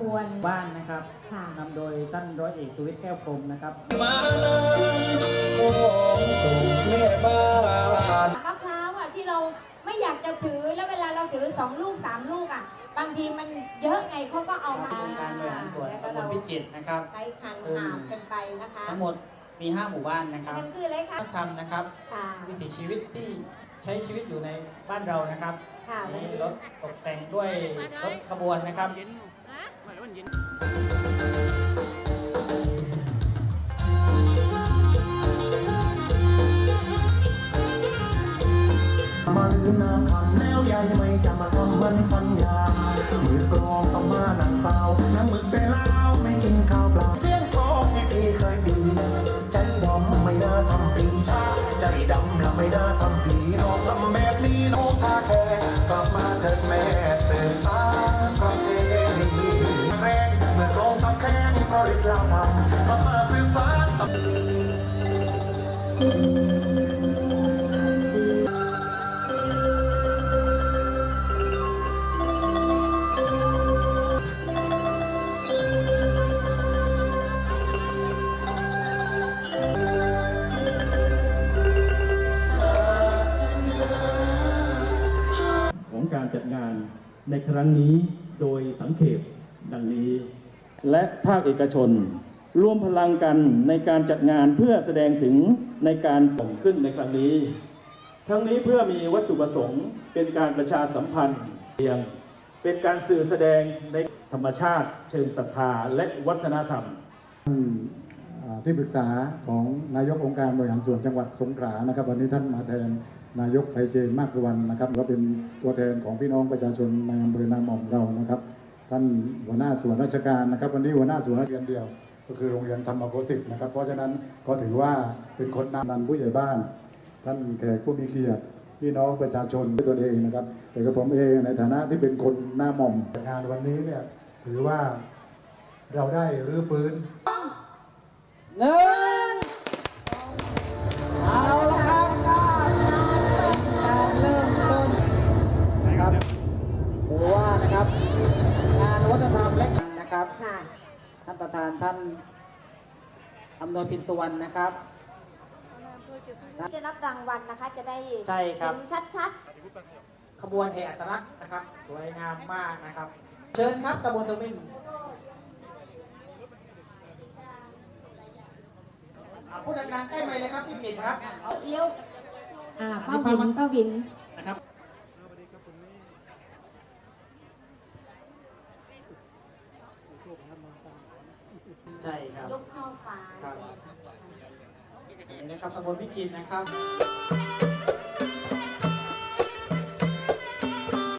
บวนบ้านนะครับค่ะนำโดยท่านร้อยเอกสุวิทย์แก้วพรหมนะครับมาของตกแม่บ้านมะพร้าวอะที่เราไม่อยากจะถือแล้วเวลาเราถือสองลูกสามลูกอะ บางทีมันเยอะไงเขาก็เอามาองค์การบริหารส่วนแล้วก็ตำบเราลพิจิตรนะครับใช้คันหามกันไปนะคะทั้งหมดมี 5 หมู่บ้านนะคอันรับนั้นคืออะไรคะทำนะครับค่ะวิถีชีวิตที่ใช้ชีวิตอยู่ในบ้านเรานะครับ ค่ะวันมีนี้รถตกแต่งด้วยรถขบวนนะครับมันนาขันแล้วยายไม่จะมาทำมันสัญญามือกรองต้องมาหนังสาวน้ำมึกไปแล้วไม่กินข้าวเปล่าเสียงทองที่พี่เคยดีใจดำไม่น่าทำปีชาใจดำและไม่น่าทำผี ราะฤทธิ์เราทำกลับมาสื่อสารของการจัดงานในครั้งนี้โดยสังเขปดังนี้ และภาคเอกชน ร่วมพลังกันในการจัดงานเพื่อแสดงถึงในการส่งขึ้นในครั้งนี้ ทั้งนี้เพื่อมีวัตถุประสงค์ เป็นการประชาสัมพันธ์เพียง เป็นการสื่อแสดงในธรรมชาติ เชิงศรัทธาและวัฒนธรรมอ่าที่ปรึกษาของนายกองค์การบริหารส่วนจังหวัดสงขลานะครับ วันนี้ท่านมาแทนนายกไพเจนมากสุวรรณนะครับก็เป็นตัวแทนของพี่น้องประชาชนในอำเภอนาหม่อมเรานะครับ ท่านหัวหน้าส่วนราชการนะครับวันนี้หัวหน้าส่วนราชการเดียว ก็คือโรงเรียนธรรมโกสิทธิ์นะครับ เพราะฉะนั้นก็ถือว่าเป็นคนนำนันผู้ใหญ่บ้าน ท่านแขกผู้มีเกียรติพี่น้องประชาชนด้วยตนเองนะครับแต่กับผมเองในฐานะที่เป็นคนหน้าหม่อมงานวันนี้เนี่ยถือว่าเราได้รื้อฟื้น ประธานท่านอำนวยพินสุวรรณนะครับที่ได้รับรางวัลนะคะจะได้ใช่ครับเห็นชัดขบวนแห่อัตลักษณ์นะครับ สวยงามมากนะครับ เชิญครับตำบลตะมินอ่าพูดดังๆใกล้ไมค์เลยครับพี่ปิ่นครับเอาๆเลี้ยวอ่าอันป้านี้วิพามานป้าวิน นะครับ ใช่ครับยกช่อฟ้าครับใช่ไหมคะอันนี้นะครับตำบลพิจิตรนะครับ